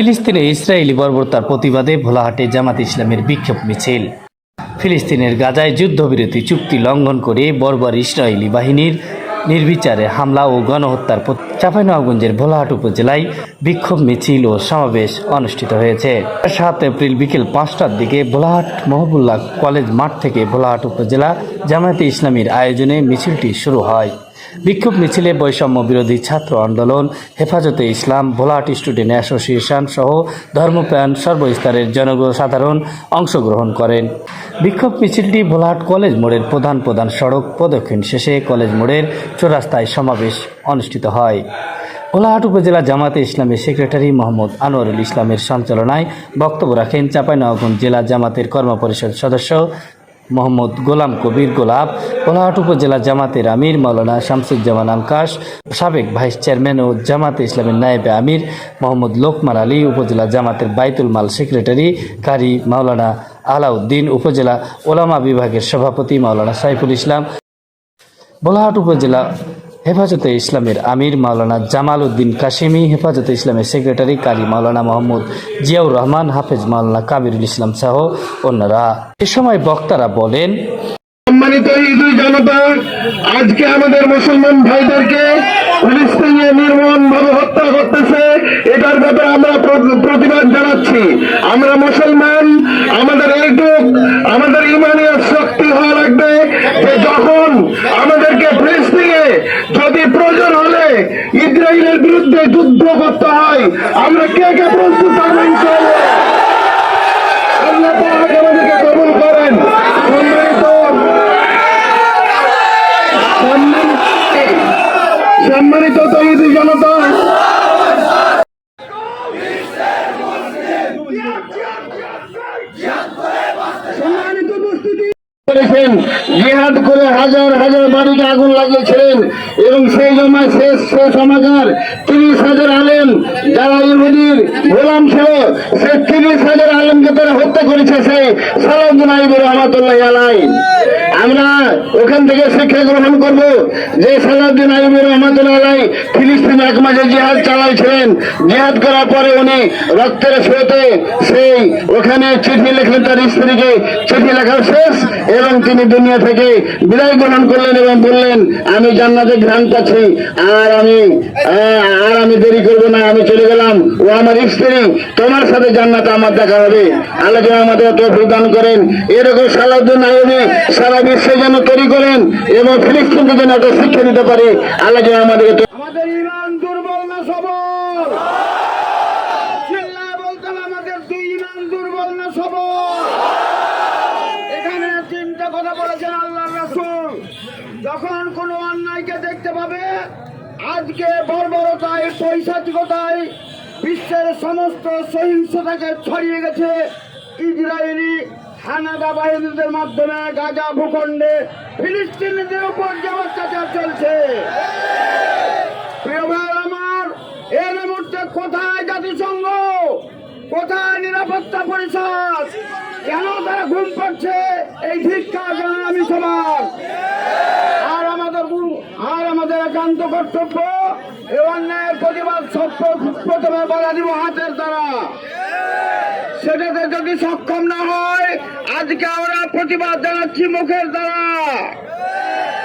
ফিলিস্তিনে ইসরায়েলি বর্বরতার প্রতিবাদে ভোলাহাটে জামাত ইসলামের বিক্ষোভ মিছিল। ফিলিস্তিনের গাজায় যুদ্ধবিরতি চুক্তি লঙ্ঘন করে বর্বর ইসরায়েলি বাহিনীর নির্বিচারে হামলা ও গণহত্যার চাঁপাইনবাবগঞ্জের ভোলাহাট উপজেলায় বিক্ষোভ মিছিল ও সমাবেশ অনুষ্ঠিত হয়েছে। সাত এপ্রিল বিকেল পাঁচটার দিকে ভোলাহাট মহবুল্লাহ কলেজ মাঠ থেকে ভোলাহাট উপজেলা জামায়াতে ইসলামীর আয়োজনে মিছিলটি শুরু হয়। বিক্ষোভ মিছিলে বৈষম্য বিরোধী ছাত্র আন্দোলন, হেফাজতে ইসলাম, ভোলাহাট স্টুডেন্ট অ্যাসোসিয়েশন সহ ধর্মপ্রাণ সর্বস্তরের জনসাধারণ অংশগ্রহণ করেন। বিক্ষোভ মিছিলটি ভোলাহাট কলেজ মোড়ের প্রধান প্রধান সড়ক প্রদক্ষিণ শেষে কলেজ মোড়ের চৌরাস্তায় সমাবেশ অনুষ্ঠিত হয়। ভোলাহাট উপজেলা জামাতে ইসলামের সেক্রেটারি মোহাম্মদ আনোয়ারুল ইসলামের সঞ্চালনায় বক্তব্য রাখেন চাঁপাইনবাবগঞ্জ জেলা জামাতের কর্মপরিষদ সদস্য মোহাম্মদ গোলাম কবির গোলাপ কোলাহাট উপজেলা জামাতের আমির, মাওলানা শামসুজ্জামান আলকাশ, সাবেক ভাইস চেয়ারম্যান ও জামাতে ইসলামের নায়েবে আমির, মোহাম্মদ লোকমান আলী উপজেলা জামাতের বাইতুল মাল সেক্রেটারি, কারি মাওলানা আলাউদ্দিন উপজেলা ওলামা বিভাগের সভাপতি মাওলানা সাইফুল ইসলাম বোলাহাট উপজেলা হেফাজতে ইসলামের আমির মাওলানা জামাল উদ্দিন কাশিমি, হেফাজতে ইসলামের সেক্রেটারি কারি মাওলানা মোহাম্মদ জিয়াউর রহমান, হাফেজ মাওলানা কাবিরুল ইসলাম সহ অন্যরা। এ সময় বক্তারা বলেন, সম্মানিত হিন্দু জনতা, আজকে আমাদের মুসলমান ভাইদেরকে ফিলিস্তিনে নির্মম ভাবে হত্যা করতেছে। এটার ব্যাপারে আমরা প্র- প্রতিবাদ জানাচ্ছি। আমরা মুসলমান, আমাদের এইটুক আমাদের ইমানের শক্তি হওয়া যখন আমাদেরকে ফিলিস্তিনে যদি প্রয়োজন হলে ইসরায়েলের বিরুদ্ধে যুদ্ধ করতে হয়, আমরা কে কে প্রস্তুত থাকব ইনশাআল্লাহ? আল্লাহ আমাদেরকে কবুল করেন সম্মানিত সম্মানিত- সম্মানিত তৈরি জনতা সম্মানিত উপস্থিতি করেছেন, জিহাদ করে হাজার হাজার বাড়িতে আগুন লাগিয়েছিলেন এবং সেই জমায় শেষ শেষ সমাজের তিরিশ হাজার আলেম, যারা ইহুদির গোলাম ছিল সে তিরিশ হাজার আলেমকে তারা হত্যা করেছে সেই সালাম আইবুর রহমতুল্লাহ আলাই আমরা ওখান থেকে শিক্ষা গ্রহণ করব। যে সালাউদ্দিন আইবুর রহমতুল্লাহ ফিলিস্তিন এক মাঝে জিহাদ চালাইছিলেন। জিহাদ করার পরে উনি রক্তের স্রোতে সেই ওখানে চিঠি লিখলেন, তার স্ত্রীকে চিঠি লেখা শেষ এবং তিনি দুনিয়া থেকে বিদায় গ্রহণ করলেন এবং বললেন, আমি জান্নাতে ঘ্রাণ পাচ্ছি আর আমি আর আমি দেরি করব না, আমি চলে গেলাম। ও আমার স্ত্রী, তোমার সাথে জান্নাতে আমার দেখা হবে। আল্লাহ আমাদের তৌফিক দান করেন। এরকম সালাউদ্দিন আইবি সারা বিশ্বে যেন তৈরি করেন এবং ফিলিস্তিনকে যেন একটা শিক্ষা দিতে পারে, আল্লাহ যেন আমাদেরকে আমাদের ইমান দুর্বল না সবল? বলতাম আমাদের দুই ইমান দুর্বল না এখানে তিনটা কথা বলেছেন আল্লাহ রাসূল। যখন কোন অন্যায়কে দেখতে পাবে, আজকে বর্বরতায়, পৈশাচিকতায় বিশ্বের সমস্ত সহিংসতাকে ছড়িয়ে গেছে। ইসরায়েলি হানাদা বাহিনীদের মাধ্যমে গাজা ভূখণ্ডে ফিলিস্তিনিদের উপর যে অত্যাচার চলছে। আমার এর মুহূর্তে কোথায় জাতিসংঘ? কোথায় নিরাপত্তা পরিষদ? কেন তারা ঘুম পাচ্ছে? এই ভিক্ষা জানামি সবার। আর আমাদের আর আমাদের একান্ত কর্তব্য এই অন্যায়ের প্রতিবাদ সত্য প্রথমে বলা দিব হাতের দ্বারা। সেটাতে যদি সক্ষম না হয়, আজকে আমরা প্রতিবাদ জানাচ্ছি মুখের দ্বারা।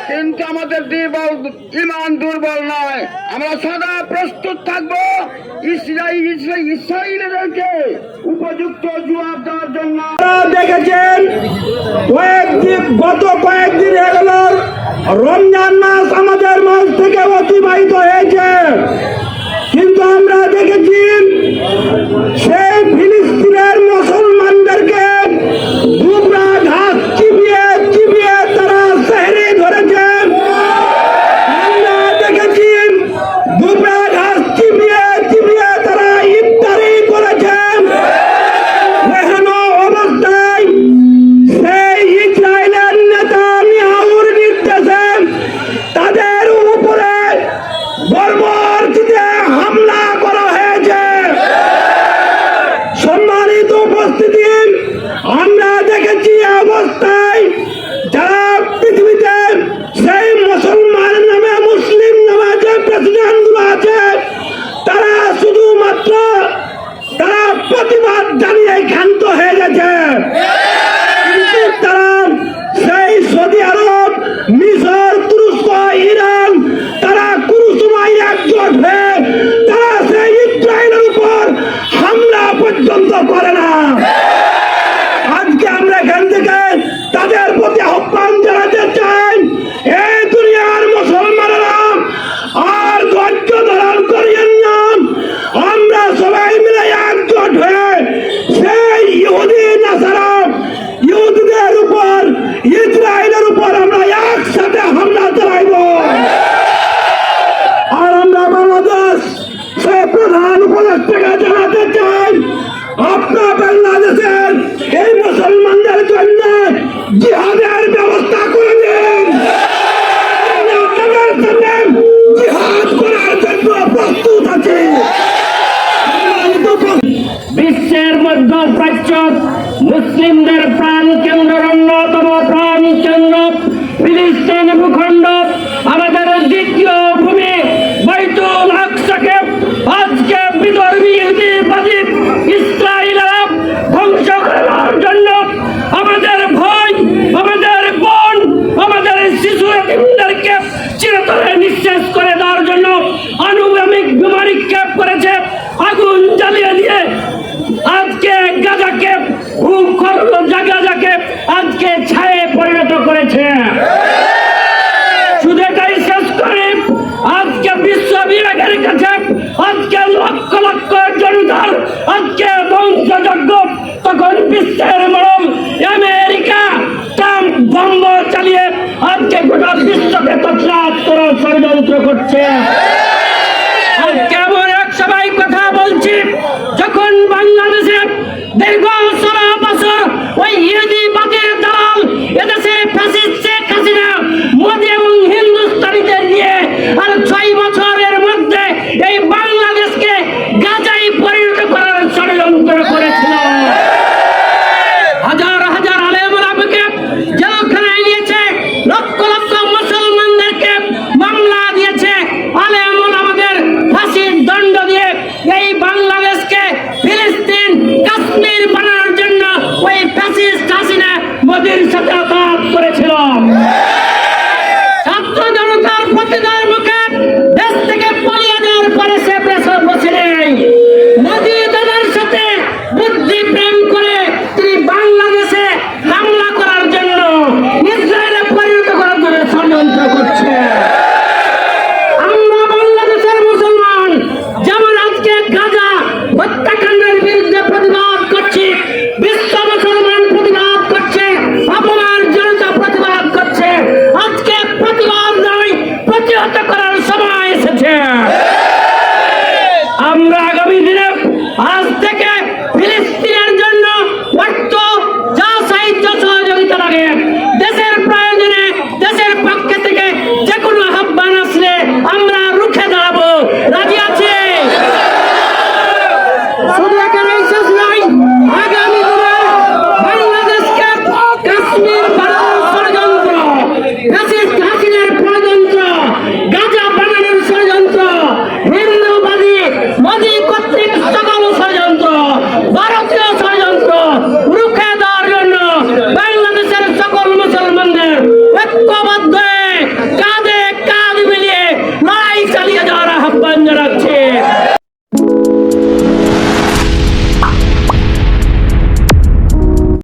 কিন্তু আমাদের দুর্বল, ইমান দুর্বল নয়। আমরা সদা প্রস্তুত থাকব। উপযুক্ত দেওয়ার জন্য। দেখেছেন গত রমজান আমাদের থেকে অতিবাহিত হয়েছে। কিন্তু আমরা দেখেছি করতে মধ্যপ্রাচ্য মুসলিমদের প্রাণ কেন্দ্র অন্যতম প্রাণ কেন্দ্র ফিলিস্তিন ভূখণ্ড। বিবেকের কাছে আজকে লক্ষ লক্ষ জনতার আজকে বংশযজ্ঞ, তখন বিশ্বের মরম আমেরিকা ট্রাম্প চালিয়ে আজকে গোটা বিশ্বকে তৎরাত করার ষড়যন্ত্র করছে। এক সবাই কথা বলছি, যখন বাংলাদেশে দীর্ঘ What the? আমরা আগামী দিনে